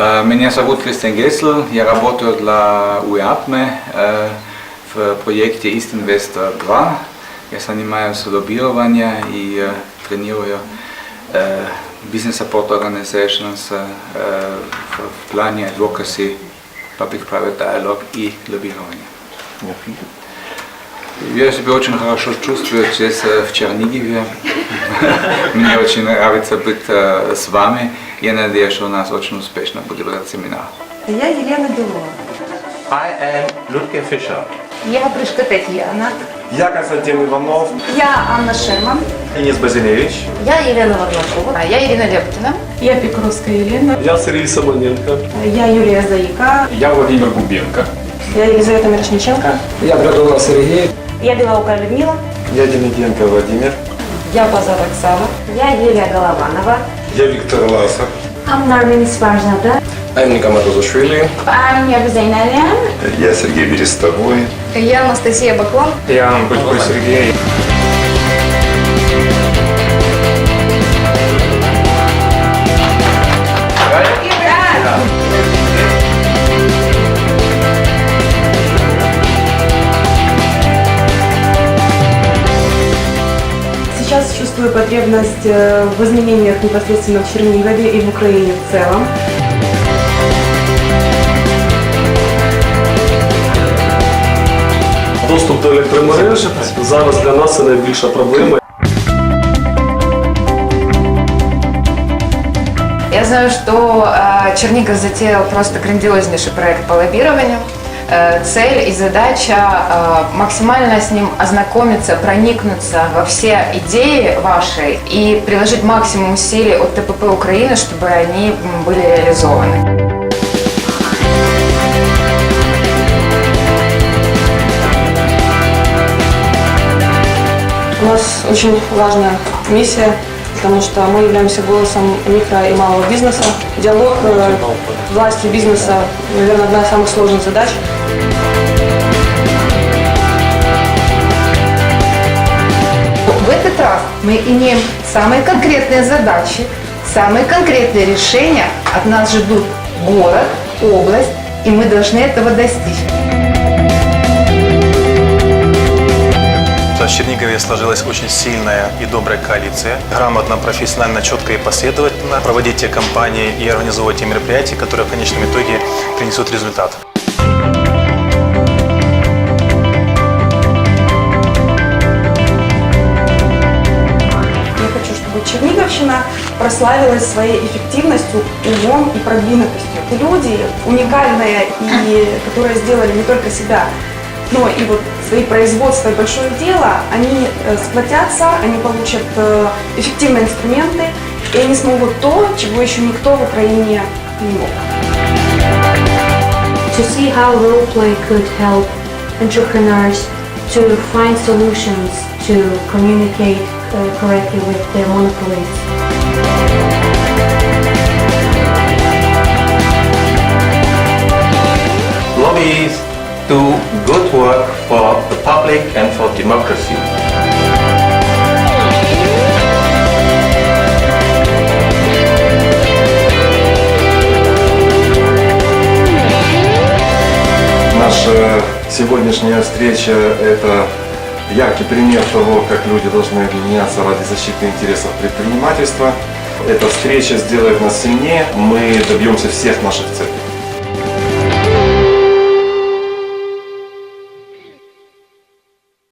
Э, Меня зовут Кристиан Гесль, я работаю для УИАПМЕ э, в проекте East Investor 2. Я занимаюсь лоббированием и э, тренирую Business Support Organizations в плане advocacy, public-private dialogue и лоббирования. Я себя очень хорошо чувствую здесь, в Чернигове. Мне очень нравится быть с вами. Я надеюсь, что у нас очень успешно будет этот семинар. Я Елена Белова. I am Ludger Fischer. Я Гришка Тетяна. Я Константин Иванов. Я Анна Шерман. Денис Базилевич. Я Елена Варнакова. Я Ирина Лептина. Я Пекровская Елена. Я Сергей Самоненко. Я Юлия Заика. Я Владимир Губенко. Я Елизавета Мирошниченко. Я Градова Сергей. Я Белоука Людмила. Я Демиденко Владимир. Я Базар Оксана. Я Юлия Голованова. Я Виктор Ласов. I'm Narmin Сварзада. I'm Никомат Узушвили. I'm Яга Зайналян. Я Сергей Берестовой. Я Анастасия Баклан. Я Бычко Сергей. Чувствую потребность э, в изменениях непосредственно в Чернигове и в Украине в целом. Доступ до електромереж зараз для нас це найбільша проблема. Я знаю, что э, Чернигов затеял просто грандиознейший проект по лоббированию. Э, цель и задача э, максимально с ним ознакомиться, проникнуться во все идеи ваши и приложить максимум усилий от ТПП Украины, чтобы они были реализованы. У нас очень важная миссия, потому что мы являемся голосом микро и малого бизнеса. Диалог э, власти и бизнеса, наверное, одна из самых сложных задач. Мы имеем самые конкретные задачи, самые конкретные решения. От нас ждут город, область, и мы должны этого достичь. В Чернигове сложилась очень сильная и добрая коалиция. Грамотно, профессионально, четко и последовательно проводить те кампании и организовывать те мероприятия, которые в конечном итоге принесут результат. Прославилась своей эффективностью, умом и продвинутостью. Люди уникальные и которые сделали не только себя, но и вот свои производства и большое дело, они э, сплотятся, они получат э, эффективные инструменты, и они смогут то, чего еще никто в Украине не мог. to see how role play could help entrepreneurs to find solutions to communicate uh, correctly with their monopolies. Lobbyists do good work for the public and for democracy. Наша сегодняшняя встреча – это яркий пример того, как люди должны объединяться ради защиты интересов предпринимательства. Эта встреча сделает нас сильнее, мы добьемся всех наших целей.